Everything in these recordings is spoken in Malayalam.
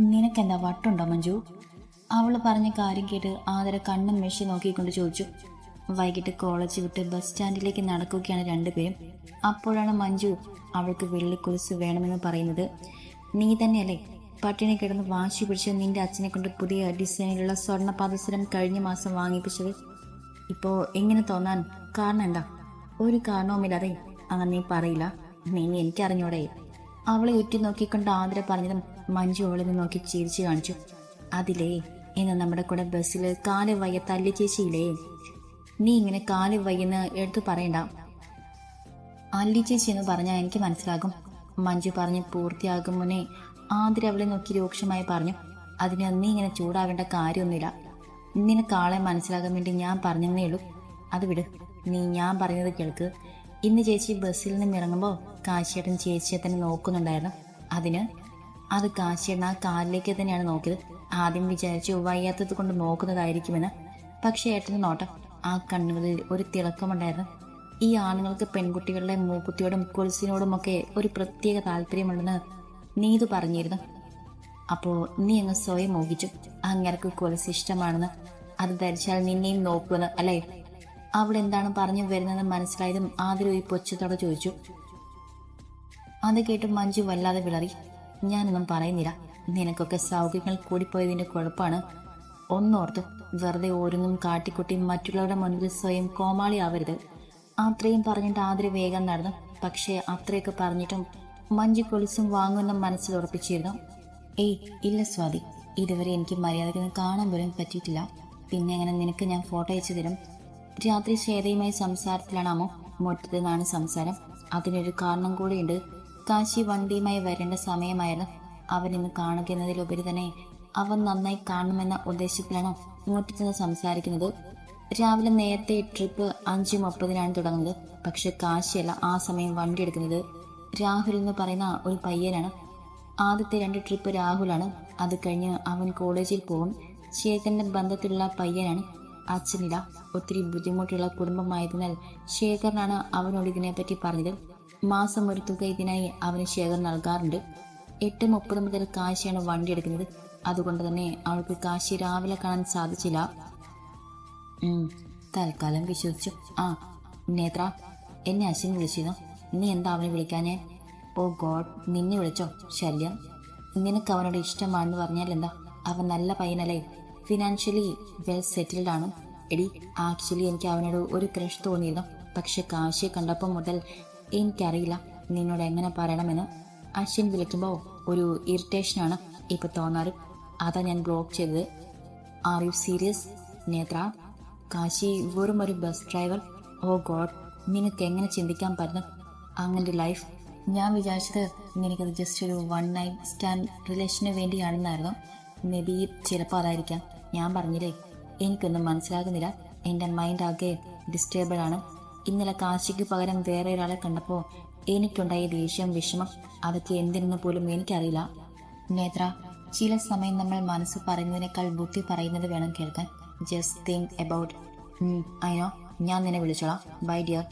നിനക്കെന്താ വട്ടുണ്ടോ മഞ്ജു? അവൾ പറഞ്ഞ കാര്യം കേട്ട് ആദര കണ്ണും മെഷി നോക്കിക്കൊണ്ട് ചോദിച്ചു. വൈകിട്ട് കോളേജ് വിട്ട് ബസ് സ്റ്റാൻഡിലേക്ക് നടക്കുകയാണ് രണ്ടുപേരും. അപ്പോഴാണ് മഞ്ജു അവൾക്ക് വെള്ളിക്കുലുസ് വേണമെന്ന് പറയുന്നത്. നീ തന്നെയല്ലേ? പട്ടിണി കിടന്ന് വാശി പിടിച്ച് നിന്റെ അച്ഛനെ കൊണ്ട് പുതിയ ഡിസൈനിലുള്ള സ്വർണ പാദസരം കഴിഞ്ഞ മാസം വാങ്ങിപ്പിച്ചത്. ഇപ്പോൾ എങ്ങനെ തോന്നാൻ? കാരണം എന്താ? ഒരു കാരണവുമില്ലാതെ അങ്ങനെ നീ പറയില്ല. നീ എനിക്കറിഞ്ഞൂടെ? അവളെ ഉറ്റി നോക്കിക്കൊണ്ട് ആതിര പറഞ്ഞത് മഞ്ജു അവളിനെ നോക്കി ചിരിച്ചു കാണിച്ചു. അതിലേ ഇന്ന് നമ്മുടെ കൂടെ ബസ്സിൽ കാൽ വയ്യ തല്ലി ചേച്ചിയില്ലേ? നീ ഇങ്ങനെ കാൽ വയ്യെന്ന് എടുത്തു പറയണ്ട. അല്ലി ചേച്ചി എന്ന് പറഞ്ഞാൽ എനിക്ക് മനസ്സിലാകും മഞ്ജു പറഞ്ഞ് പൂർത്തിയാകും മുന്നേ ആതിര അവളെ നോക്കി രൂക്ഷമായി പറഞ്ഞു. അതിന് നീ ഇങ്ങനെ ചൂടാവേണ്ട കാര്യമൊന്നുമില്ല. നിനക്ക് ആളെ മനസ്സിലാകാൻ വേണ്ടി ഞാൻ പറഞ്ഞതേ ഉള്ളൂ. അത് വിട്. നീ ഞാൻ പറയുന്നത് കേൾക്ക്. ഇന്ന് ചേച്ചി ബസ്സിൽ നിന്ന് ഇറങ്ങുമ്പോൾ കാശിയേട്ടൻ ചേച്ചിയെ തന്നെ നോക്കുന്നുണ്ടായിരുന്നു. അതിന് അത് കാശിയേട്ടൻ ആ കാലിലേക്ക് തന്നെയാണ് നോക്കിയത്. ആദ്യം വിചാരിച്ചു വയ്യാത്തത് കൊണ്ട് നോക്കുന്നതായിരിക്കുമെന്ന്. പക്ഷേ ഏട്ടന്റെ നോട്ടം ആ കണ്ണുകളിൽ ഒരു തിളക്കമുണ്ടായിരുന്നു. ഈ ആണുങ്ങൾക്ക് പെൺകുട്ടികളുടെ മൂക്കുത്തിയോടും കൊലുസിനോടുമൊക്കെ ഒരു പ്രത്യേക താല്പര്യമുണ്ടെന്ന് നീതു പറഞ്ഞിരുന്നു. അപ്പോൾ നീ അങ്ങ് സ്വയം മോഹിച്ചു. അങ്ങനെ കൊലുസ് ഇഷ്ടമാണെന്ന്. അത് ധരിച്ചാൽ നിന്നെയും നോക്കുമെന്ന് അല്ലേ? അവിടെ എന്താണ് പറഞ്ഞു വരുന്നത് മനസ്സിലായതും ആദ്യം ഒരു പൊച്ചത്തോടെ ചോദിച്ചു. അത് കേട്ട് മഞ്ജു വല്ലാതെ വിളറി. ഞാനൊന്നും പറയുന്നില്ല. നിനക്കൊക്കെ സൗകര്യങ്ങൾ കൂടിപ്പോയതിന്റെ കുഴപ്പമാണ് ഒന്നോർത്ത് വെറുതെ ഓരോന്നും കാട്ടിക്കുട്ടി മറ്റുള്ളവരുടെ മുൻപിൽ സ്വയം കോമാളിയാവരുത് അത്രയും പറഞ്ഞിട്ട് ആതിര വേഗം നടന്നു. പക്ഷേ അത്രയൊക്കെ പറഞ്ഞിട്ടും മഞ്ജു കൊളിസും വാങ്ങുമെന്ന് മനസ്സിൽ ഉറപ്പിച്ചിരുന്നു. ഏയ് ഇല്ല സ്വാതി. ഇതുവരെ എനിക്ക് മര്യാദയ്ക്ക് കാണാൻ പോലും പറ്റിയിട്ടില്ല. പിന്നെ അങ്ങനെ നിനക്ക് ഞാൻ ഫോട്ടോ അയച്ചു തരും. രാത്രി ശ്വേതയുമായി സംസാരത്തിലാണ് അമ്മ. മുട്ടതെന്നാണ് സംസാരം. അതിനൊരു കാരണം കൂടിയുണ്ട്. കാശി വണ്ടിയുമായി വരേണ്ട സമയമായിരുന്നു. അവൻ ഇന്ന് കാണുക എന്നതിലുപരി തന്നെ അവൻ നന്നായി കാണുമെന്ന ഉദ്ദേശത്തിലാണ് മുട്ടത്തിന് സംസാരിക്കുന്നത്. രാവിലെ നേരത്തെ ട്രിപ്പ് അഞ്ച് മുപ്പതിനാണ് തുടങ്ങുന്നത്. പക്ഷെ കാശിയല്ല ആ സമയം വണ്ടി എടുക്കുന്നത്. രാഹുൽ എന്ന് പറയുന്ന ഒരു പയ്യനാണ്. ആദ്യത്തെ രണ്ട് ട്രിപ്പ് രാഹുലാണ്. അത് കഴിഞ്ഞ് അവൻ കോളേജിൽ പോകും. ശേഖരന്റെ ബന്ധത്തിലുള്ള പയ്യനാണ്. അച്ഛനില്ല ഒത്തിരി ബുദ്ധിമുട്ടുള്ള കുടുംബമായതിനാൽ ശേഖരനാണ് അവനോട് ഇതിനെപ്പറ്റി പറഞ്ഞത്. മാസം ഒരു തുക ഇതിനായി അവന് ശേഖർ നൽകാറുണ്ട്. എട്ട് മുപ്പത് മുതൽ കാശിയാണ് വണ്ടി എടുക്കുന്നത്. അതുകൊണ്ട് തന്നെ അവൾക്ക് കാശി രാവിലെ കാണാൻ സാധിച്ചില്ല. തൽക്കാലം വിശ്വസിച്ചു. ആ നേത്ര എന്നെ അശ്വിൻ വിളിച്ചിരുന്നു. നീ എന്താ അവനെ വിളിക്കാഞ്ഞേ? ഓ ഗോഡ് നിന്നെ വിളിച്ചോ? ശല്യം. നിനക്ക് അവനോട് ഇഷ്ടമാണെന്ന് പറഞ്ഞാൽ എന്താ? അവൻ നല്ല പയ്യനല്ലേ? ഫിനാൻഷ്യലി വെൽ സെറ്റിൽഡ് ആണ്. എടി ആക്ച്വലി എനിക്ക് അവനോട് ഒരു ക്രഷ് തോന്നിയിരുന്നു. പക്ഷെ കാശിയെ കണ്ടപ്പോൾ മുതൽ എനിക്കറിയില്ല നിന്നോട് എങ്ങനെ പറയണമെന്ന്. അശ്വിൻ വിളിക്കുമ്പോൾ ഒരു ഇറിറ്റേഷനാണ് ഇപ്പൊ തോന്നാറ്. അതാ ഞാൻ ബ്ലോക്ക് ചെയ്തത്. ആർ യു സീരിയസ് നേത്ര? കാശി വെറും ഒരു ബസ് ഡ്രൈവർ ഓ ഗോഡ് നിനക്ക് എങ്ങനെ ചിന്തിക്കാൻ പറ്റുന്നു? അങ്ങനെ ലൈഫ് ഞാൻ വിചാരിച്ചത് നിനക്കത് ജസ്റ്റ് ഒരു വൺ നൈറ്റ് സ്റ്റാൻഡ് റിലേഷന് വേണ്ടിയാണെന്നായിരുന്നു. മേ ബി ചിലപ്പോൾ അതായിരിക്കാം. ഞാൻ പറഞ്ഞില്ലേ? എനിക്കൊന്നും മനസ്സിലാകുന്നില്ല. എന്റെ മൈൻഡ് ആകെ ഡിസ്റ്റേബിൾ ആണ്. ഇന്നലെ കാശിക്ക് പകരം വേറെ ഒരാളെ കണ്ടപ്പോൾ എനിക്കുണ്ടായ ദേഷ്യം വിഷമം അതൊക്കെ എന്തിനെന്ന് പോലും എനിക്കറിയില്ല. നേത്ര ചില സമയം നമ്മൾ മനസ്സ് പറയുന്നതിനേക്കാൾ ബുദ്ധി പറയുന്നത് വേണം കേൾക്കാൻ. ജസ്റ്റ് തിങ്ക് അബൌട്ട് അയിനോ ഞാൻ നിന്നെ വിളിച്ചോളാം. ബൈ ഡിയർ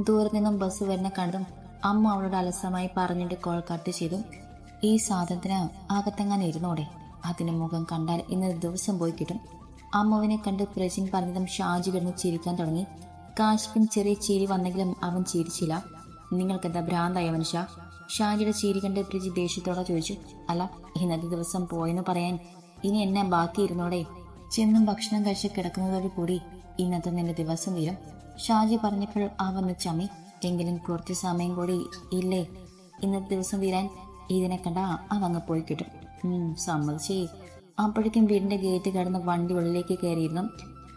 ദൂരെ നിന്നും ബസ് വരുന്ന കണ്ടതും അമ്മ അവളോട് അലസമായി പറഞ്ഞിട്ട് കോൾ കട്ട് ചെയ്തു. ഈ സാധനത്തിന് അകത്തെങ്ങാൻ ഇരുന്നോടെ അതിന് മുഖം കണ്ടാൽ ഇന്നത്തെ ദിവസം പോയി കിട്ടും. അമ്മവനെ കണ്ട് പ്രജിൻ പറഞ്ഞതും ഷാജി കിടന്ന് ചിരിക്കാൻ തുടങ്ങി. കാശിക്കും ചെറിയ ചിരി വന്നെങ്കിലും അവൻ ചിരിച്ചില്ല. നിങ്ങൾക്കെന്താ ഭ്രാന്തായ മനുഷ്യ? ഷാജിയുടെ ചിരി കണ്ട് പ്രജി ദേഷ്യത്തോടെ ചോദിച്ചു. അല്ല ഇന്നത്തെ ദിവസം പോയെന്ന് പറയാൻ ഇനി എന്നെ ബാക്കി ഇരുന്നോടെ? ചെന്നും ഭക്ഷണം കഴിച്ച് കിടക്കുന്നതോടു കൂടി ഇന്നത്തെ നിന്റെ ദിവസം വരും. ഷാജി പറഞ്ഞപ്പോൾ അവന്ന് ചമി എങ്കിലും കുറച്ച് സമയം കൂടി ഇല്ലേ? ഇന്നത്തെ ദിവസം വീരാൻ ഇതിനെ കണ്ട അവങ്ങ് പോയി കിട്ടും. സമ്മതിച്ചേ. അപ്പോഴേക്കും വീടിന്റെ ഗേറ്റ് കടന്ന് വണ്ടി ഉള്ളിലേക്ക് കയറിയിരുന്നു.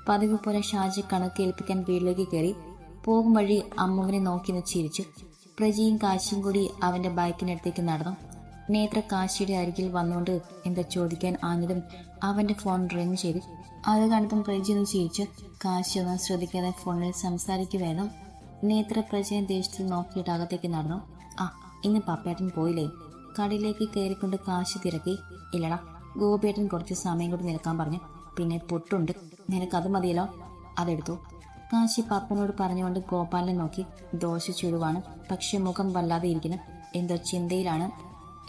പതിവ് പോലെ ഷാജി കണക്ക് ഏൽപ്പിക്കാൻ വീട്ടിലേക്ക് കയറി. പോകും വഴി അമ്മുവിനെ നോക്കി ചിരിച്ചു. പ്രജിയും കാശിയും കൂടി അവന്റെ ബൈക്കിനടുത്തേക്ക് നടന്നു. നേത്ര കാശിയുടെ അരികിൽ വന്നുകൊണ്ട് എന്താ ചോദിക്കാൻ ആഞ്ഞതും അവന്റെ ഫോൺ റിങ് ചെയ്തു. അത് കണ്ടതും പ്രജി ഒന്ന് ചിരിച്ചു. കാശി ഒന്നും ശ്രദ്ധിക്കാതെ ഫോണിൽ സംസാരിക്കുവായിരുന്നു. നേത്ര പ്രജയെ ദേഷ്യത്തിൽ നോക്കിയിട്ട് അകത്തേക്ക് നടന്നു. ആ ഇന്ന് പപ്പേട്ടൻ പോയില്ലേ? കടയിലേക്ക് കയറിക്കൊണ്ട് കാശ് തിരക്കി. ഇല്ലടാ ഗോപിയേട്ടൻ കുറച്ച് സമയം കൂടി നിൽക്കാൻ പറഞ്ഞു. പിന്നെ പൊട്ടുണ്ട്. നിനക്കത് മതിയല്ലോ? അതെടുത്തു. കാശി പപ്പനോട് പറഞ്ഞുകൊണ്ട് ഗോപാലനെ നോക്കി. ദോശ ചുടുവാണ് പക്ഷെ മുഖം വല്ലാതെ ഇരിക്കുന്നു. എന്തോ ചിന്തയിലാണ്.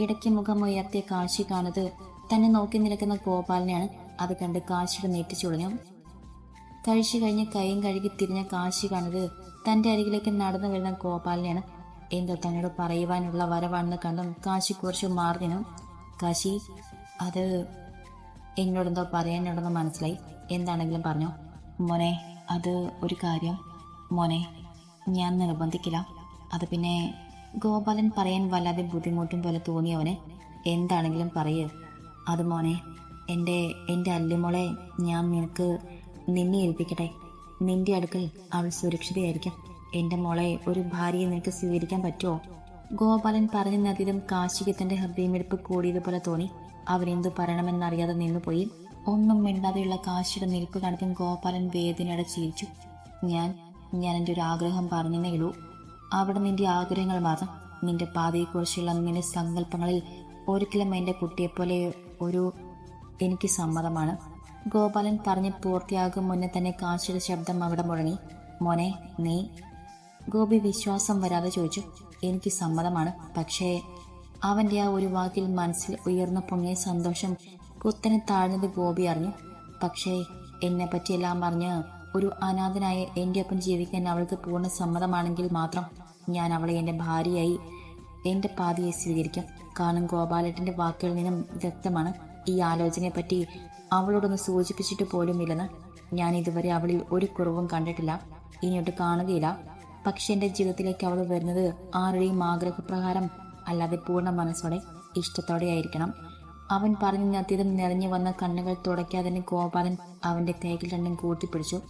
ഇടയ്ക്ക് മുഖം ഉയർത്തിയ കാശി കാണുന്നത് തന്നെ നോക്കി നിൽക്കുന്ന ഗോപാലനെയാണ്. അത് കണ്ട് കാശിയുടെ നെറ്റി ചുളിഞ്ഞു. കഴിച്ചു കഴിഞ്ഞ് കൈയും കഴുകി തിരിഞ്ഞ കാശി കാണുന്നത് തന്റെ അരികിലേക്ക് നടന്നു വരുന്ന ഗോപാലിനെയാണ്. എന്തോ തന്നോട് പറയുവാനുള്ള വരവാണെന്ന് കണ്ടും കാശി കുറച്ച് മാറി നിന്നു കാശി അത് എന്നോടെന്തോ പറയാനുണ്ടെന്ന് മനസ്സിലായി. എന്താണെങ്കിലും പറഞ്ഞു. മോനെ അത് ഒരു കാര്യം. മോനെ ഞാൻ നിർബന്ധിക്കില്ല. അത് പിന്നെ ഗോപാലൻ പറയാൻ വല്ലാതെ ബുദ്ധിമുട്ടും പോലെ തോന്നിയവന് എന്താണെങ്കിലും പറയൂ. അത് മോനെ എന്റെ എന്റെ അല്ലിമോളെ ഞാൻ നിനക്ക് നിന്നെ ഏൽപ്പിക്കട്ടെ. നിന്റെ അടുക്കൽ അവൾ സുരക്ഷിതയായിരിക്കും. എന്റെ മോളെ ഒരു ഭാര്യയെ നിനക്ക് സ്വീകരിക്കാൻ പറ്റുമോ ഗോപാലൻ പറഞ്ഞതിലും തന്റെ ഹൃദയമെടുപ്പ് കൂടിയതുപോലെ തോന്നി. അവരെന്തു പറയണമെന്നറിയാതെ നിന്നുപോയി. ഒന്നും മിണ്ടാതെയുള്ള കാശിയുടെ നിൽപ്പ് കണക്കും ഗോപാലൻ വേദനയോടെ ചിരിച്ചു. ഞാൻ ഞാൻ എന്റെ ഒരു ആഗ്രഹം പറഞ്ഞതേ ഉള്ളൂ. അവിടെ നിന്റെ ആഗ്രഹങ്ങൾ മാത്രം. നിന്റെ പാതയെക്കുറിച്ചുള്ള നിന്റെ സങ്കല്പങ്ങളിൽ ഒരിക്കലും എന്റെ കുട്ടിയെപ്പോലെ ഒരു എനിക്ക് സമ്മതമാണ്. ഗോപാലൻ പറഞ്ഞ് പൂർത്തിയാകും മുന്നേ തന്നെ കാശിയുടെ ശബ്ദം അവിടെ മുഴങ്ങി. മോനെ നീ ഗോപി വിശ്വാസം വരാതെ ചോദിച്ചു എനിക്ക് സമ്മതമാണ്. പക്ഷേ അവന്റെ ആ ഒരു വാക്കിൽ മനസ്സിൽ ഉയർന്ന പൊങ്ങിയ സന്തോഷം കുത്തനെ താഴ്ന്നത് ഗോപി അറിഞ്ഞു. പക്ഷേ എന്നെ പറ്റിയെല്ലാം അറിഞ്ഞ് ഒരു അനാഥനായ എന്റെ ഒപ്പം ജീവിക്കാൻ അവൾക്ക് പൂർണ സമ്മതമാണെങ്കിൽ മാത്രം ഞാൻ അവളെ എന്റെ ഭാര്യയായി എന്റെ പാതിയെ സ്വീകരിക്കാം കാരണം ഗോപാലട്ടിന്റെ വാക്കുകളിൽ നിന്നും വ്യക്തമാണ് ഈ ആലോചനയെപ്പറ്റി അവളോടൊന്ന് സൂചിപ്പിച്ചിട്ട് പോലുമില്ലെന്ന്. ഞാൻ ഇതുവരെ അവളിൽ ഒരു കുറവും കണ്ടിട്ടില്ല. ഇനിയോട്ട് കാണുകയില്ല. പക്ഷെ എന്റെ ജീവിതത്തിലേക്ക് അവൾ വരുന്നത് ആരുടെയും ആഗ്രഹപ്രകാരം അല്ലാതെ പൂർണ മനസ്സോടെ ഇഷ്ടത്തോടെ ആയിരിക്കണം. അവൻ പറഞ്ഞു നിർത്തിയതും നിറഞ്ഞു വന്ന കണ്ണുകൾ തുടയ്ക്കാതെ ഗോപാലൻ അവന്റെ തേക്കിൽ രണ്ടും കൂട്ടിപ്പിടിച്ചു.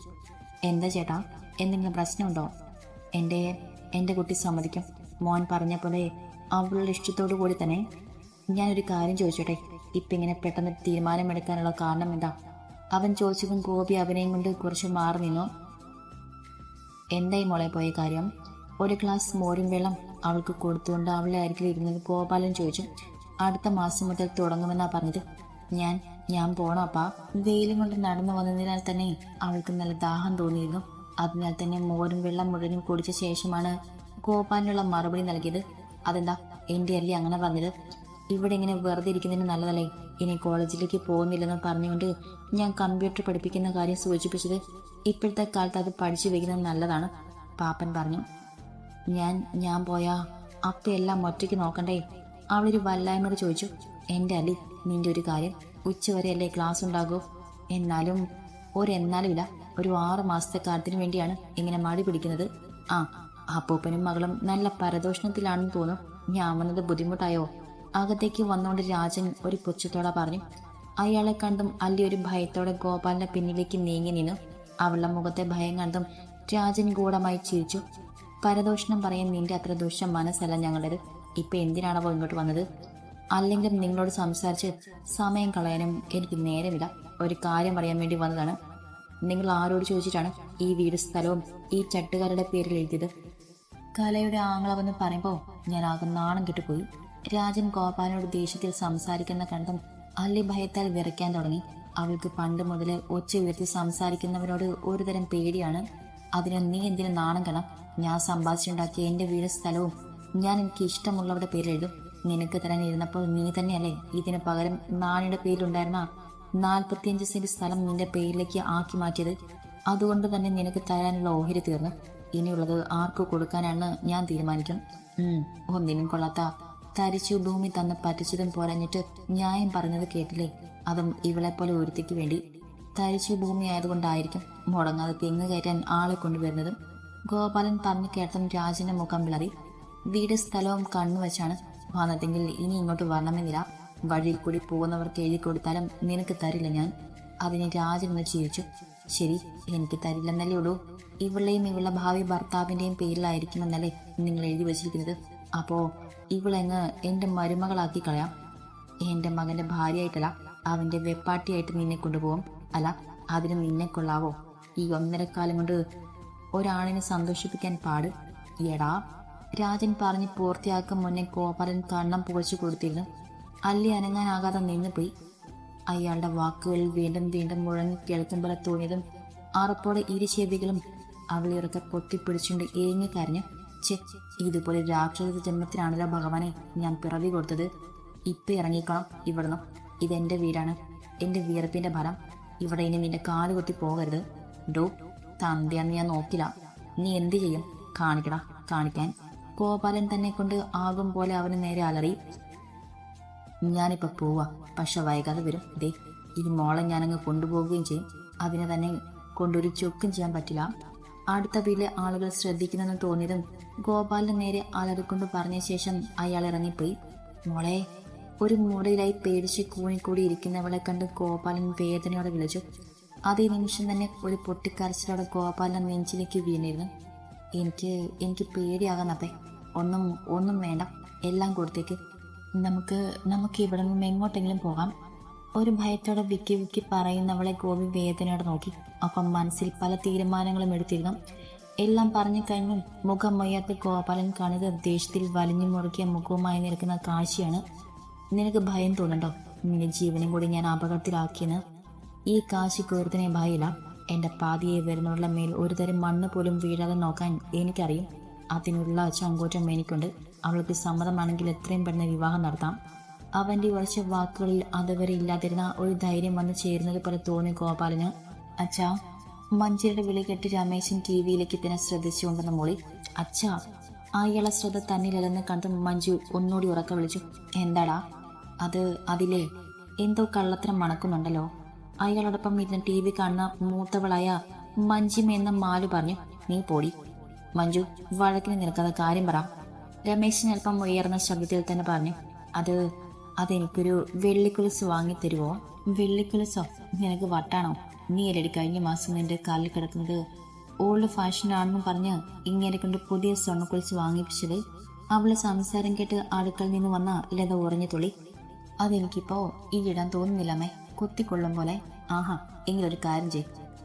എന്താ ചേട്ടാ എന്തെങ്കിലും പ്രശ്നമുണ്ടോ? എന്റെ എന്റെ കുട്ടി സമ്മതിക്കും. മോൻ പറഞ്ഞ പോലെ അവളുടെ ഇഷ്ടത്തോടു കൂടി തന്നെ. ഞാനൊരു കാര്യം ചോദിച്ചോട്ടെ? ഇപ്പം ഇങ്ങനെ പെട്ടെന്ന് തീരുമാനമെടുക്കാനുള്ള കാരണം എന്താ? അവൻ ചോദിച്ചതും ഗോപി അവനെയും കൊണ്ട് കുറച്ച് മാറി നിന്നു. എന്തായി മോളെ പോയ കാര്യം? ഒരു ഗ്ലാസ് മോരും വെള്ളം അവൾക്ക് കൊടുത്തുകൊണ്ട് അവളെ അരികിൽ ഇരുന്നത് ഗോപാലൻ ചോദിച്ചു. അടുത്ത മാസം മുതൽ തുടങ്ങുമെന്നാ പറഞ്ഞത്. ഞാൻ ഞാൻ പോണോ അപ്പാ. വെയിലും കൊണ്ട് നടന്നു വന്നതിനാൽ തന്നെ അവൾക്ക് നല്ല ദാഹം തോന്നിയിരുന്നു. അതിനാൽ തന്നെ മോരും വെള്ളം മുഴുവനും കുടിച്ച ശേഷമാണ് ഗോപാലിനുള്ള മറുപടി നൽകിയത്. അതെന്താ എന്റെ അല്ലേ അങ്ങനെ പറഞ്ഞത്? ഇവിടെ ഇങ്ങനെ വെറുതെ ഇരിക്കുന്നതിന് നല്ലതല്ലേ? ഇനി കോളേജിലേക്ക് പോകുന്നില്ലെന്ന് പറഞ്ഞുകൊണ്ട് ഞാൻ കമ്പ്യൂട്ടർ പഠിപ്പിക്കുന്ന കാര്യം സൂചിപ്പിച്ചത് ഇപ്പോഴത്തെ കാലത്ത് അത് പഠിച്ചു വെക്കുന്നത് നല്ലതാണ് പാപ്പൻ പറഞ്ഞു. ഞാൻ ഞാൻ പോയാ അപ്പയെല്ലാം ഒറ്റയ്ക്ക് നോക്കണ്ടേ? അവളൊരു വല്ലായ്മയോട് ചോദിച്ചു. എന്റെ അലി നിന്റെ ഒരു കാര്യം ഉച്ചവരെ അല്ലേ ക്ലാസ് ഉണ്ടാകൂ? എന്നാലും ഒരെന്നാലും ഇല്ല. ഒരു ആറ് മാസത്തെ കാര്യത്തിന് വേണ്ടിയാണ് ഇങ്ങനെ മടി പിടിക്കുന്നത്. ആ അപ്പൂപ്പനും മകളും നല്ല പരദോഷണത്തിലാണെന്ന് തോന്നും ഞാൻ വന്നത് ബുദ്ധിമുട്ടായോ? അകത്തേക്ക് വന്നുകൊണ്ട് രാജൻ ഒരു പുച്ഛത്തോടെ പറഞ്ഞു അയാളെ കണ്ടും അല്ലി ഒരു ഭയത്തോടെ ഗോപാലിന്റെ പിന്നിലേക്ക് നീങ്ങി നിന്നു. അവളുടെ മുഖത്തെ ഭയം കണ്ടും രാജൻ ഗൂഢമായി ചിരിച്ചു. പരദോഷണം പറയാൻ നിന്റെ അത്ര ദുഷ്ട മനസ്സല്ല ഞങ്ങളുടേത്. ഇപ്പൊ എന്തിനാണവോ ഇങ്ങോട്ട് വന്നത്? അല്ലെങ്കിലും നിങ്ങളോട് സംസാരിച്ച് സമയം കളയാനും എനിക്ക് നേരമില്ല. ഒരു കാര്യം പറയാൻ വേണ്ടി വന്നതാണ്. നിങ്ങൾ ആരോട് ചോദിച്ചിട്ടാണ് ഈ വീട് സ്ഥലവും ഈ ചട്ടുകാരുടെ പേരിൽ എഴുതിയത്? കലയുടെ ആങ്ങളവെന്ന് പറയുമ്പോൾ ഞാൻ ആകെ നാണം കെട്ടുപോയി രാജൻ ഗോപാലിനോട് ദേഷ്യത്തിൽ സംസാരിക്കുന്ന കണ്ടും അല്ലി ഭയത്താൽ വിറയ്ക്കാൻ തുടങ്ങി. അവൾക്ക് പണ്ട് മുതലേ ഒച്ച ഉയർത്തി സംസാരിക്കുന്നവരോട് ഒരുതരം പേടിയാണ്. അതിന് നീ എന്തിനു നാണം കണം ഞാൻ സമ്പാദിച്ചുണ്ടാക്കിയ എന്റെ വീട് സ്ഥലവും ഞാൻ എനിക്ക് ഇഷ്ടമുള്ളവരുടെ പേരെഴുതും നിനക്ക് തരാൻ ഇരുന്നപ്പോൾ നീ തന്നെയല്ലേ? ഇതിന് പകരം നാണിയുടെ പേരിലുണ്ടായിരുന്ന നാൽപ്പത്തിയഞ്ച് സെന്റ് സ്ഥലം നിന്റെ പേരിലേക്ക് ആക്കി മാറ്റിയത്. അതുകൊണ്ട് തന്നെ നിനക്ക് തരാനുള്ള ഓഹരി തീർന്നു. ഇനിയുള്ളത് ആർക്ക് കൊടുക്കാനാണ് ഞാൻ തീരുമാനിക്കും. ഒന്നിനും കൊള്ളാത്ത തരിച്ചു ഭൂമി തന്ന പറ്റിച്ചതും പോരഞ്ഞിട്ട് ന്യായം പറഞ്ഞത് കേട്ടില്ലേ? അതും ഇവളെ പോലെ ഒരുത്തിക്ക് വേണ്ടി. തരിച്ചു ഭൂമി ആയതുകൊണ്ടായിരിക്കും മുടങ്ങാതെ തെങ്ങ് കയറ്റാൻ ആളെ കൊണ്ടുവരുന്നതും. ഗോപാലൻ പറഞ്ഞു കേട്ടതും രാജന്റെ മുഖം വിളറി. വീട് സ്ഥലവും കണ്ണുവച്ചാണ് വന്നതെങ്കിൽ ഇനി ഇങ്ങോട്ട് വരണമെന്നില്ല. വഴിയിൽ കൂടി പോകുന്നവർക്ക് എഴുതി കൊടുത്താലും നിനക്ക് തരില്ല ഞാൻ. അതിന് രാജൻ എന്ന് ചിരിച്ചു. ശരി എനിക്ക് തരില്ലെന്നല്ലേ ഉള്ളൂ. ഇവളെയും ഇവളുടെ ഭാവി ഭർത്താവിന്റെയും പേരിലായിരിക്കുമെന്നല്ലേ നിങ്ങൾ എഴുതി വച്ചിരിക്കുന്നത്. അപ്പോ ഇവളെങ്ങ് എന്റെ മരുമകളാക്കി കളയാം. എന്റെ മകന്റെ ഭാര്യയായിട്ടല്ല അവന്റെ വെപ്പാട്ടിയായിട്ട് നിന്നെ കൊണ്ടുപോകും അല്ല അതിന് നിന്നെ കൊള്ളാവോ? ഈ ഒന്നരക്കാലം കൊണ്ട് ഒരാണിനെ സന്തോഷിപ്പിക്കാൻ പാട്. എടാ രാജൻ പറഞ്ഞ് പൂർത്തിയാക്കും മുന്നേ ഗോപാലൻ കണ്ണം പുകച്ചു കൊടുത്തിരുന്നു. അല്ലി അനങ്ങാനാകാതെ നിന്നുപോയി. അയാളുടെ വാക്കുകൾ വീണ്ടും വീണ്ടും മുഴങ്ങി കേൾക്കുമ്പോൾ തോന്നിയതും അറപ്പോടെ ഇരു ചെവികളും അവളിറക്കെ പൊട്ടിപ്പിടിച്ചുകൊണ്ട് ഏങ്ങി കരഞ്ഞു. ചെ ഇതുപോലെ രാക്ഷസ ജന്മത്തിനാണല്ലോ ഭഗവാനെ ഞാൻ പിറവി കൊടുത്തത്. ഇപ്പൊ ഇറങ്ങിക്കണം ഇവിടുന്ന്. ഇതെന്റെ വീടാണ്. എന്റെ വിയർപ്പിന്റെ ഫലം ഇവിടെ ഇനി നിന്റെ കാൽ കുത്തി പോകരുത്. ഡോ തന്തയാന്ന് ഞാൻ നോക്കില്ല. നീ എന്ത് ചെയ്യും? കാണിക്കടാ കാണിക്കാൻ. ഗോപാലൻ തന്നെ കൊണ്ട് ആകും പോലെ അവന് നേരെ അലറി. ഞാനിപ്പൊ പോവാ പക്ഷെ വൈകാതെ വരും. ദേ ഈ മോളെ ഞാനങ്ങ് കൊണ്ടുപോവുകയും ചെയ്യും. അതിനെ തന്നെ കൊണ്ടൊരു ചൊക്കും ചെയ്യാൻ പറ്റില്ല. അടുത്ത വീട്ടിലെ ആളുകൾ ശ്രദ്ധിക്കുന്നെന്ന് തോന്നിയതും ഗോപാലിന് നേരെ അലറിക്കൊണ്ട് പറഞ്ഞ ശേഷം അയാൾ ഇറങ്ങിപ്പോയി. മോളെ ഒരു മൂടയിലായി പേടിച്ച് കൂണിക്കൂടി ഇരിക്കുന്നവളെ കണ്ട് ഗോപാലൻ വേദനയോടെ വിളിച്ചു. അതേ നിമിഷം തന്നെ ഒരു പൊട്ടിക്കരച്ചിലോടെ ഗോപാലൻ നെഞ്ചിലേക്ക് വീണിരുന്നു. എനിക്ക് എനിക്ക് പേടിയാകുന്നപ്പേ ഒന്നും ഒന്നും വേണ്ട. എല്ലാം കൊടുത്തേക്ക്. നമുക്ക് നമുക്ക് ഇവിടെ നിന്ന് എങ്ങോട്ടെങ്കിലും പോകാം. ഒരു ഭയത്തോടെ വിക്കി വിക്കി പറയുന്നവളെ ഗോപി വേദനയോടെ നോക്കി. ഒപ്പം മനസ്സിൽ പല തീരുമാനങ്ങളും എടുത്തിരുന്നു. എല്ലാം പറഞ്ഞു കഴിഞ്ഞും മുഖം വയ്യാത്ത ഗോപാലൻ കാണിത് ദേഷ്യത്തിൽ വലിഞ്ഞു മുറുക്കിയ മുഖവുമായി നിൽക്കുന്ന കാശിയാണ് നിനക്ക് ഭയം തോന്നുന്നുണ്ടോ? നിന്റെ ജീവനും കൂടി ഞാൻ അപകടത്തിലാക്കിയെന്ന്. ഈ കാശി കുതിർത്തിനെ ഭയമില്ല. എന്റെ പാതിയെ വരുന്നവരുടെ മേൽ ഒരു തരം മണ്ണ് പോലും വീഴാതെ നോക്കാൻ എനിക്കറിയും. അതിനുള്ള ചങ്കോറ്റം എനിക്കുണ്ട്. അവൾക്ക് സമ്മതമാണെങ്കിൽ എത്രയും പെട്ടെന്ന് വിവാഹം നടത്താം. അവന്റെ ഉറച്ച വാക്കുകളിൽ അതുവരെ ഇല്ലാതിരുന്ന ഒരു ധൈര്യം വന്നു ചേരുന്നത് പോലെ തോന്നി ഗോപാലിന്. അച്ഛാ മഞ്ജരിയുടെ വിളി കെട്ടി രമേശൻ ടി വിയിലേക്ക് തന്നെ ശ്രദ്ധിച്ചുകൊണ്ടെന്ന് മോളി അച്ഛാ അയാളെ ശ്രദ്ധ തന്നിലല്ലെന്ന് കണ്ട് മഞ്ജു ഒന്നുകൂടി ഉറക്ക വിളിച്ചു. എന്താടാ? അത് അതിലേ എന്തോ കള്ളത്തരം മണക്കുന്നുണ്ടല്ലോ. അയാളോടൊപ്പം ഇരുന്ന് ടി വി കാണുന്ന മൂത്തവളായ മഞ്ജിമ എന്ന മാലു പറഞ്ഞു നീ പോടി. മഞ്ജു വഴക്കിന് നിൽക്കാതെ കാര്യം പറ. രമേശൻ അല്പം ഉയർന്ന ശബ്ദത്തിൽ തന്നെ പറഞ്ഞു അത് അതെനിക്കൊരു വെള്ളിക്കുലസ് തരുമോ വെള്ളിക്കുലസോ? നിനക്ക് വട്ടാണോ? നീ അല്ലടി കഴിഞ്ഞ മാസം നിന്റെ കാലിൽ കിടക്കുന്നത്. ഓൾഡ് ഫാഷൻ ആണെന്ന് പറഞ്ഞ് ഇങ്ങനെ കൊണ്ട് പുതിയ സ്വർണക്കുലസ് വാങ്ങിപ്പിച്ചത്. അവളെ സംസാരം കേട്ട് അടുക്കളിൽ നിന്ന് വന്ന ലത ഉറഞ്ഞു തുള്ളി. അതെനിക്കിപ്പോ ഈ ഇടാൻ തോന്നുന്നില്ലമ്മേ. കുത്തിക്കൊള്ളും പോലെ. ആഹാ എങ്കിലൊരു കാര്യം ചെയ്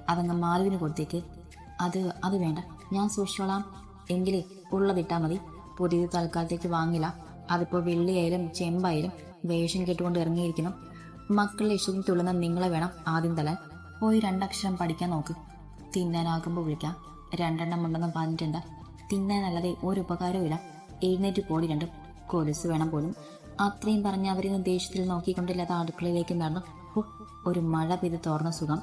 അതങ്ങ് മാലുവിന് കൊടുത്തേക്ക്. അത് അത് വേണ്ട. ഞാൻ സൂക്ഷിച്ചോളാം. എങ്കിലേ ഉള്ളതിട്ടാ മതി. പുതിയത് തൽക്കാലത്തേക്ക് വാങ്ങില്ല. അതിപ്പോ വെള്ളിയായാലും ചെമ്പായാലും വേഷം കെട്ടുകൊണ്ട് ഇറങ്ങിയിരിക്കുന്നു. മക്കളുടെ ഇഷ്ടത്തിന് തുള്ളുന്ന നിങ്ങളെ വേണം ആദ്യം തലാൻ പോയി രണ്ടക്ഷരം പഠിക്കാൻ നോക്ക്. തിന്നാനാകുമ്പോൾ വിളിക്കാം. രണ്ടെണ്ണം ഉണ്ടെന്ന് പറഞ്ഞിട്ടുണ്ട്. തിന്നാനല്ലാതെ ഒരു ഉപകാരവുമില്ല എഴുന്നേറ്റ് പോടി രണ്ടും. കൊലുസ് വേണം പോലും. അത്രയും പറഞ്ഞ് അവരിന്ന് ദേഷ്യത്തിൽ നോക്കിക്കൊണ്ടില്ലാത്ത അടുക്കളയിലേക്ക് നടന്നു. ഒരു മഴ പെയ്ത് തോർന്ന സുഖം.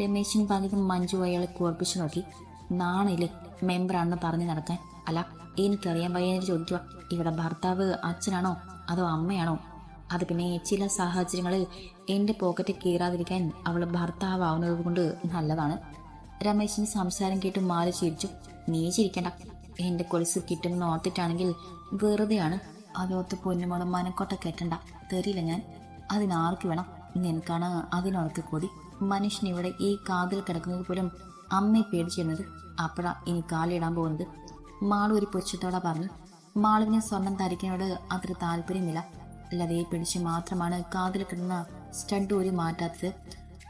രമേശിൻ പകുതി മഞ്ജു അയാളെ കോർപ്പിച്ചു നോക്കി. നാണില്ലേ മെമ്പറാണെന്ന് പറഞ്ഞു നടക്കാൻ? അല്ല എനിക്കറിയാൻ വയ്യാതെ ചോദിക്കുക ഇവിടെ ഭർത്താവ് അച്ഛനാണോ? അതോ അമ്മയാണോ? അത് പിന്നെ ചില സാഹചര്യങ്ങളിൽ എന്റെ പോക്കറ്റ് കീറാതിരിക്കാൻ അവൾ ഭർത്താവാവുന്നത് നല്ലതാണ്. രമേശിന് സംസാരം കേട്ട് മാറി ചിരിച്ചു. നീ ചിരിക്കണ്ട. എന്റെ കൊലുസ് കിട്ടുമെന്ന് ഓർത്തിട്ടാണെങ്കിൽ വെറുതെയാണ്. അതോത്ത് പൊന്നുമോളം മനക്കോട്ട കെട്ടണ്ട. തെറിയില്ല ഞാൻ. അതിനാർക്ക് വേണം? നിനക്കാണ് അതിനോർക്ക് കൂടി മനുഷ്യൻ ഇവിടെ ഈ കാതിൽ കിടക്കുന്നത് പോലും അമ്മയെ പേടിച്ചിരുന്നത് അപ്പോഴാ ഇനി കാലിടാൻ പോകുന്നത്. മാളു ഒരു പുച്ഛത്തോടെ പറഞ്ഞു. മാളുവിനെ സ്വർണം ധരിക്കുന്നതിനോട് അത്ര താല്പര്യമില്ല. ലതയെ പിടിച്ച് മാത്രമാണ് കാതിൽ കിടന്ന സ്റ്റഡ് ഒരു മാറ്റാത്തത്.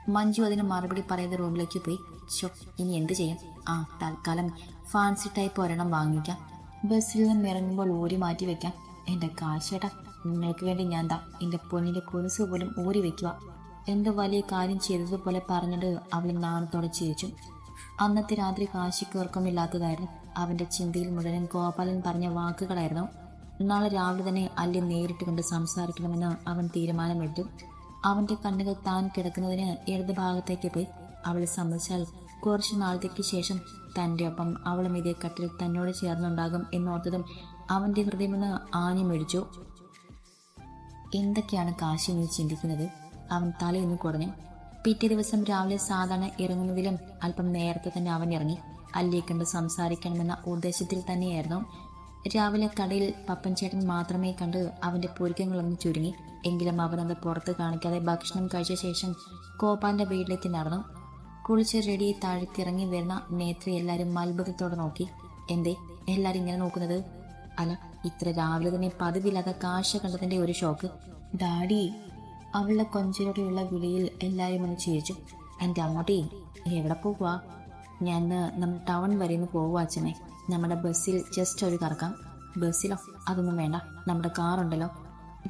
മഞ്ജു അതിന് മറുപടി പറയുന്ന റൂമിലേക്ക് പോയി. ഷോ ഇനി എന്ത് ചെയ്യും? ആ തൽക്കാലം ഫാൻസി ടൈപ്പ് ഒരെണ്ണം വാങ്ങിക്കാം. ബസ്സിൽ നിന്ന് ഇറങ്ങുമ്പോൾ ഊരി മാറ്റി വെക്കാം. എന്റെ കാശേട്ടാ നിങ്ങൾക്ക് വേണ്ടി ഞാൻ താ എന്റെ പൊന്നിന്റെ കൊലുസ് പോലും ഊരി വെക്കുക എന്ത് വലിയ കാര്യം ചെയ്തതുപോലെ പറഞ്ഞിട്ട് അവൾ നാണത്തോടെ ചിരിച്ചു. അന്നത്തെ രാത്രി കാശിക്ക് ഉറക്കമില്ലാത്തതായിരുന്നു അവന്റെ ചിന്തയിൽ മുഴുവൻ ഗോപാലൻ പറഞ്ഞ വാക്കുകളായിരുന്നു. നാളെ രാവിലെ തന്നെ അല്ലെ നേരിട്ട് കണ്ട് സംസാരിക്കണമെന്ന് അവൻ തീരുമാനമെടുത്തു. അവന്റെ കണ്ണുകൾ താൻ കിടക്കുന്നതിന് ഇടത് ഭാഗത്തേക്ക് പോയി. അവളെ സമ്മതിച്ചാൽ കുറച്ച് നാളത്തേക്ക് ശേഷം തന്റെ ഒപ്പം അവളും ഇതേ കട്ടിൽ തന്നോട് ചേർന്നുണ്ടാകും എന്നോർത്തതും അവന്റെ ഹൃദയമെന്ന് ആഞ്ഞു മേടിച്ചു എന്തൊക്കെയാണ് കാശി നീ ചിന്തിക്കുന്നത്? അവൻ തലയൊന്ന് കുറഞ്ഞു പിറ്റേ ദിവസം രാവിലെ സാധാരണ ഇറങ്ങുന്നതിലും അല്പം നേരത്തെ തന്നെ അവൻ ഇറങ്ങി. അല്ലിയെ കണ്ട് സംസാരിക്കണമെന്ന ഉദ്ദേശത്തിൽ തന്നെയായിരുന്നു. രാവിലെ കടയിൽ പപ്പൻ ചേട്ടൻ മാത്രമേ കണ്ട് അവന്റെ പൊരുക്കങ്ങളൊന്ന് ചുരുങ്ങി. എങ്കിലും അവനത് പുറത്ത് കാണിക്കാതെ ഭക്ഷണം കഴിച്ച ശേഷം കോപ്പാന്റെ വീട്ടിലേക്ക് നടന്നു. കുളിച്ച് റെഡി താഴ്ത്തിറങ്ങി വരുന്ന നേത്രി എല്ലാവരും അത്ഭുതത്തോടെ നോക്കി. എന്തേ? എല്ലാരും ഇങ്ങനെ നോക്കുന്നത്? അല്ല ഇത്ര രാവിലെ തന്നെ പതിവില്ലാത്ത കാശ കണ്ടതിന്റെ ഒരു ഷോക്ക്. ഡാഡി അവളുടെ കൊഞ്ചിലൂടെയുള്ള വിളിയിൽ എല്ലാവരും ഒന്ന് ചിരിച്ചു. എന്റെ അങ്ങോട്ടേ എവിടെ പോകുക ഞാൻ നമ്മൾ ടൗൺ വരെ ഒന്ന് പോകുക അച്ഛനെ. നമ്മുടെ ബസ്സിൽ ജസ്റ്റ് ഒരു കറക്കാം. ബസ്സിലോ? അതൊന്നും വേണ്ട. നമ്മുടെ കാറുണ്ടല്ലോ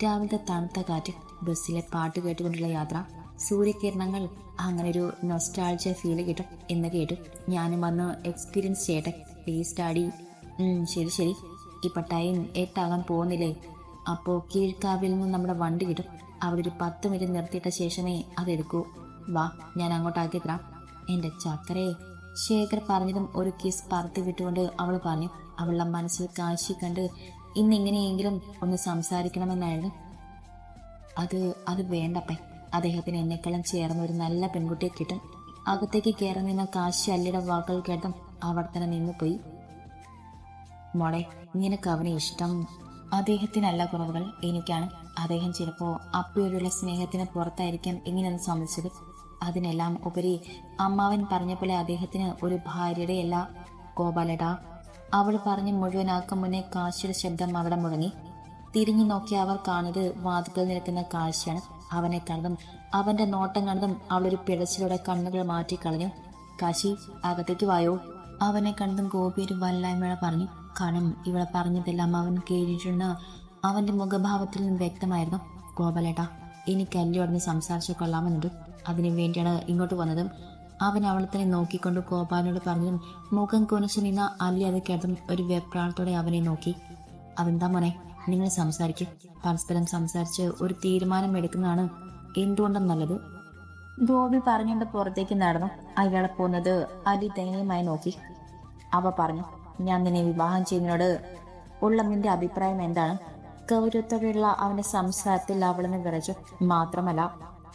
രാവിലത്തെ തണുത്ത കാറ്റ് ബസ്സിലെ പാട്ട് കേട്ടുകൊണ്ടുള്ള യാത്ര സൂര്യകിരണങ്ങൾ അങ്ങനെ ഒരു നൊസ്റ്റാൾജിയ ഫീൽ കിട്ടും എന്ന് കേട്ടു. ഞാനും വന്ന് എക്സ്പീരിയൻസ് ചെയ്യട്ടെ. പ്ലീസ് ഡാഡി ശരി ശരി. ഇപ്പൊ ടൈം എട്ടാകാൻ പോകുന്നില്ലേ? അപ്പോൾ കീഴ്ക്കാവിൽ നിന്ന് നമ്മുടെ വണ്ടി കിട്ടും. അവിടെ ഒരു പത്ത് മിനിറ്റ് നിർത്തിയിട്ട ശേഷമേ അതെടുക്കൂ. വാ ഞാൻ അങ്ങോട്ടാക്കി തരാം. എന്റെ ചക്കരേ. ശേഖർ പറഞ്ഞതും ഒരു കിസ് പറത്തി വിട്ടുകൊണ്ട് അവൾ പറഞ്ഞു അവളുടെ മനസ്സിൽ കാശി കണ്ട് ഇന്നിങ്ങനെയെങ്കിലും ഒന്ന് സംസാരിക്കണമെന്നായിരുന്നു. അത് അത് വേണ്ടപ്പേ. അദ്ദേഹത്തിന് എന്നെക്കാളും ചേർന്ന ഒരു നല്ല പെൺകുട്ടിയെ കിട്ടും. അകത്തേക്ക് കയറി നിന്ന കാശി അല്ലിയുടെ വാക്കുകൾ കേട്ടും അവിടെ തന്നെ നിന്നുപോയി. മോളെ നിനക്ക് അവനെ ഇഷ്ടം അദ്ദേഹത്തിനല്ല കുറവുകൾ എനിക്കാണ്. അദ്ദേഹം ചിലപ്പോൾ അപ്പയോടുള്ള സ്നേഹത്തിന് പുറത്തായിരിക്കാം ഇങ്ങനെയൊന്ന് സമ്മതിച്ചത് അതിനെല്ലാം ഉപരി അമ്മാവൻ പറഞ്ഞ പോലെ അദ്ദേഹത്തിന് ഒരു ഭാര്യയുടെ അല്ല ഗോപാലടാ. അവൾ പറഞ്ഞ് മുഴുവനാക്കും മുന്നേ കാശിയുടെ ശബ്ദം അവിടെ മുഴങ്ങി. തിരിഞ്ഞു നോക്കി അവർ കാണുന്നത് വാതിക്കൽ നിൽക്കുന്ന കാഴ്ചയാണ്. അവനെ കണ്ടതും അവന്റെ നോട്ടം കണ്ടതും അവളൊരു പിഴച്ചിലൂടെ കണ്ണുകൾ മാറ്റിക്കളഞ്ഞു കാശി അകത്തേക്ക് വായോ? അവനെ കണ്ടതും ഗോപി ഒരു വല്ലായ്മഴ പറഞ്ഞു. കാരണം ഇവളെ പറഞ്ഞതെല്ലാം അവൻ കേട്ടിട്ടുണ്ട് അവന്റെ മുഖഭാവത്തിൽ നിന്ന് വ്യക്തമായിരുന്നു. ഗോപാലേട്ടാ എനിക്ക് അല്ലയോടനെ സംസാരിച്ചു കൊള്ളാമെന്നുണ്ട് അതിനു വേണ്ടിയാണ് ഇങ്ങോട്ട് വന്നതും. അവൻ അവളെ തന്നെ നോക്കിക്കൊണ്ട് ഗോപാലിനോട് പറഞ്ഞതും മുഖം കുനിച്ചു നിന്ന അല്ലി അത് കേട്ടതും ഒരു വെപ്രാളത്തോടെ അവനെ നോക്കി. അതെന്താ മോനെ? നിങ്ങൾ സംസാരിക്കും. പരസ്പരം സംസാരിച്ച് ഒരു തീരുമാനം എടുക്കുന്നതാണ് എന്തുകൊണ്ടും നല്ലത്. ഗോപി പറഞ്ഞുകൊണ്ട് പുറത്തേക്ക് നടന്നു. അയാളെ പോകുന്നത് അലി ദയനീയമായി നോക്കി. അവ പറഞ്ഞു ഞാൻ നിന്നെ വിവാഹം ചെയ്യുന്നതിനോട് ഉള്ള നിന്റെ അഭിപ്രായം എന്താണ്? ഗൗരവത്തോടെയുള്ള അവന്റെ സംസാരത്തിൽ അവളെന്ന് വിറച്ചു. മാത്രമല്ല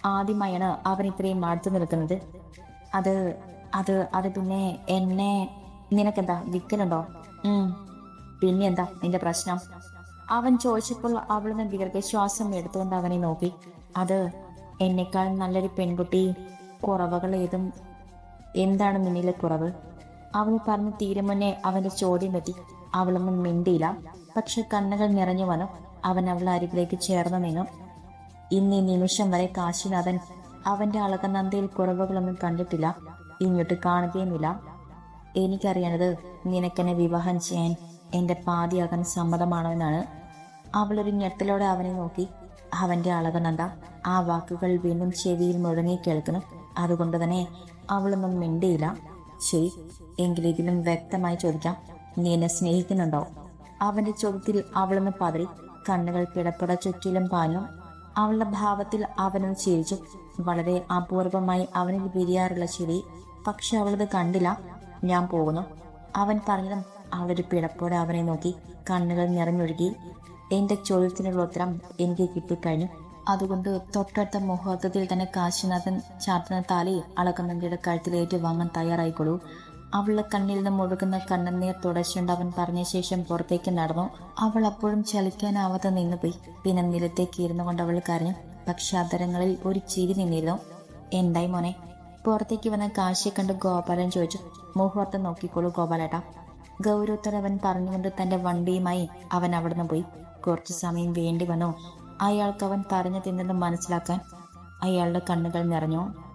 ആദ്യമായാണ് അവൻ ഇത്രയും അടുത്തു നിൽക്കുന്നത്. അത് അത് അത് പിന്നെ എന്നെ നിനക്കെന്താ വിക്കലുണ്ടോ? ഉം പിന്നെ എന്താ നിന്റെ പ്രശ്നം? അവൻ ചോദിച്ചപ്പോൾ അവളൊന്ന് ദീർഘശ്വാസം എടുത്തുകൊണ്ട് അവനെ നോക്കി. അത് എന്നെക്കാൾ നല്ലൊരു പെൺകുട്ടി കുറവുകൾ ഏതും എന്താണ് നിന്നിലെ കുറവ്? അവൾ പറഞ്ഞു തീരെ മുന്നേ അവന്റെ ചോദ്യം എത്തി അവളൊന്നും മിണ്ടിയില്ല. പക്ഷെ കണ്ണുകൾ നിറഞ്ഞു വന്നു. അവൻ അവളുടെ അരികിലേക്ക് ചേർന്ന് നിന്നു. ഇന്ന് ഈ നിമിഷം വരെ കാശിനാഥൻ അവന്റെ അളകനന്ദയിൽ കുറവുകളൊന്നും കണ്ടിട്ടില്ല. ഇങ്ങോട്ട് കാണുകയുമില്ല. എനിക്കറിയണത് നിനക്കെന്നെ വിവാഹം ചെയ്യാൻ എന്റെ പാതിയാകാൻ സമ്മതമാണോ എന്നാണ്. അവളൊരു ഞെട്ടലോടെ അവനെ നോക്കി. അവന്റെ അളകനന്ദ ആ വാക്കുകൾ വീണ്ടും ചെവിയിൽ മുഴങ്ങി കേൾക്കുന്നു. അതുകൊണ്ട് തന്നെ അവളൊന്നും മിണ്ടിയില്ല. ശരി എങ്കിലെങ്കിലും വ്യക്തമായി ചോദിക്കാം. നീ എന്നെ സ്നേഹിക്കുന്നുണ്ടോ? അവന്റെ ചോദ്യത്തിൽ അവളൊന്ന് പതറി കണ്ണുകൾ പിടപ്പുട ചുറ്റിലും പാഞ്ഞു. അവളുടെ ഭാവത്തിൽ അവനൊന്ന് ചിരിച്ചു. വളരെ അപൂർവമായി അവനിൽ വിരിയാറുള്ള ചിരി. പക്ഷെ അവളത് കണ്ടില്ല. ഞാൻ പോകുന്നു. അവൻ പറഞ്ഞതും അവളൊരു പിടപ്പോടെ അവനെ നോക്കി. കണ്ണുകൾ നിറഞ്ഞൊഴുകി. എന്റെ ചോദ്യത്തിനുള്ള ഉത്തരം എനിക്ക് കിട്ടിക്കഴിഞ്ഞു. അതുകൊണ്ട് തൊട്ടടുത്ത മുഹൂർത്തത്തിൽ തന്നെ കാശിനാഥൻ ചാത്തന താലി അളക്കുന്നതിയുടെ കഴുത്തിലേറ്റ് വാങ്ങാൻ തയ്യാറായിക്കൊള്ളൂ. അവളുടെ കണ്ണിൽ നിന്ന് ഒഴുകുന്ന കണ്ണുനീർ തുടച്ചുകൊണ്ട് അവൻ പറഞ്ഞ ശേഷം പുറത്തേക്ക് നടന്നു. അവൾ അപ്പോഴും ചലിക്കാനാവാതെ നിന്നുപോയി. പിന്നെ നിലത്തേക്ക് ഇരുന്നു കൊണ്ട് അവൾ കരഞ്ഞു. പക്ഷെ അതരങ്ങളിൽ ഒരു ചിരി നിന്നിരുന്നു. എന്തായി മോനെ? പുറത്തേക്ക് വന്ന കാശിയെ കണ്ട് ഗോപാലൻ ചോദിച്ചു. മുഹൂർത്തം നോക്കിക്കോളൂ ഗോപാലേട്ടാ. അവൻ പറഞ്ഞുകൊണ്ട് തന്റെ വണ്ടിയുമായി അവൻ അവിടുന്ന് പോയി. കുറച്ചു സമയം വേണ്ടി വന്നു. അയാൾക്ക് അവൻ പറഞ്ഞു തിന്നെന്ന് മനസ്സിലാക്കാൻ. അയാളുടെ കണ്ണുകൾ നിറഞ്ഞു.